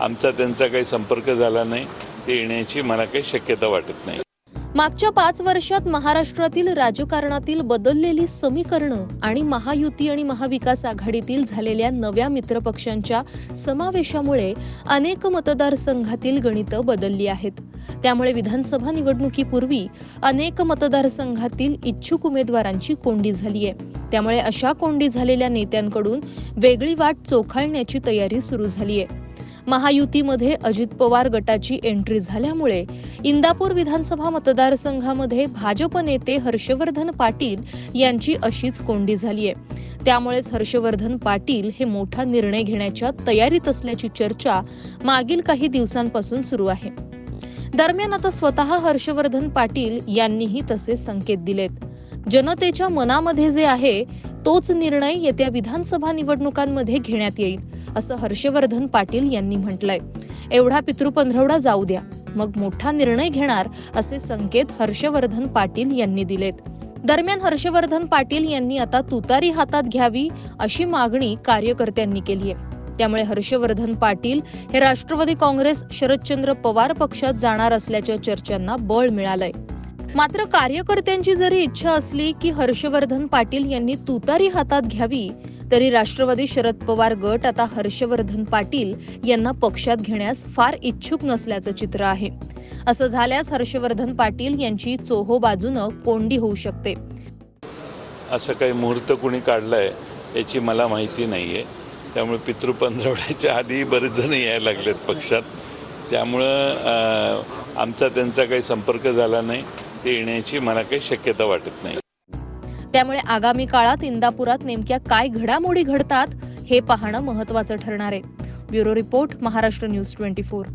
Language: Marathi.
आमचा त्यांचा काही संपर्क झाला नाही. ते येण्याची मला काही शक्यता वाटत नाही. मागच्या पाच वर्षात महाराष्ट्रातील राजकारणातील बदललेली समीकरणं आणि महायुती आणि महाविकास आघाडीतील झालेल्या नव्या मित्रपक्षांच्या समावेशामुळे अनेक मतदारसंघातील गणितं बदलली आहेत. त्यामुळे विधानसभा निवडणुकीपूर्वी अनेक मतदारसंघातील इच्छुक उमेदवारांची कोंडी झाली आहे त्यामुळे अशा कोंडी झालेल्या नेत्यांकडून वेगळी वाट चोखाळण्याची तयारी सुरू झाली आहे महायुतीमध्ये अजित पवार गटाची एंट्री झाल्यामुळे इंदापूर विधानसभा मतदारसंघामध्ये भाजप नेते हर्षवर्धन पाटील यांची अशीच कोंडी झालीय. त्यामुळेच हर्षवर्धन पाटील हे मोठा निर्णय घेण्याच्या तयारीत असल्याची चर्चा मागील काही दिवसांपासून सुरू आहे. दरम्यान आता स्वतः हर्षवर्धन पाटील यांनीही तसे संकेत दिलेत. जनतेच्या मनामध्ये जे आहे तोच निर्णय येत्या विधानसभा निवडणुकांमध्ये घेण्यात येईल. असं हर्षवर्धन पाटील यांनी म्हटलंय. एवढा पितृपंधरवडा जाऊ द्या. मग मोठा निर्णय घेणार असे संकेत हर्षवर्धन पाटील यांनी दिलेत. दरम्यान हर्षवर्धन पाटील यांनी आता तुतारी हातात घ्यावी अशी मागणी कार्यकर्त्यांनी केली आहे. त्यामुळे हर्षवर्धन पाटील हे राष्ट्रवादी काँग्रेस शरदचंद्र पवार पक्षात जाणार असल्याच्या चर्चांना बळ मिळालंय. मात्र कार्यकर्त्यांची जरी इच्छा असली की हर्षवर्धन पाटील यांनी तुतारी हातात घ्यावी तरी राष्ट्रवादी शरद पवार गट आता हर्षवर्धन पाटील यांना पक्षात घेण्यास फार इच्छुक नसल्याचं चित्र आहे. असं झाल्यास हर्षवर्धन पाटील यांची चोहो बाजूनं कोंडी होऊ शकते. असं काही मुहूर्त कुणी काढलाय याची मला माहिती नाही आहे त्यामुळे पितृपंधरवड्याच्या आधी बरेच जण यायला लागलेत पक्षात. त्यामुळं आमचा त्यांचा काही संपर्क झाला नाही. ते येण्याची मला काही शक्यता वाटत नाही. त्यामुळे आगामी काळात इंदापुरात नेमक्या काय घडामोडी घडतात हे पाहणं महत्वाचं ठरणार आहे. Bureau report Maharashtra news twenty four.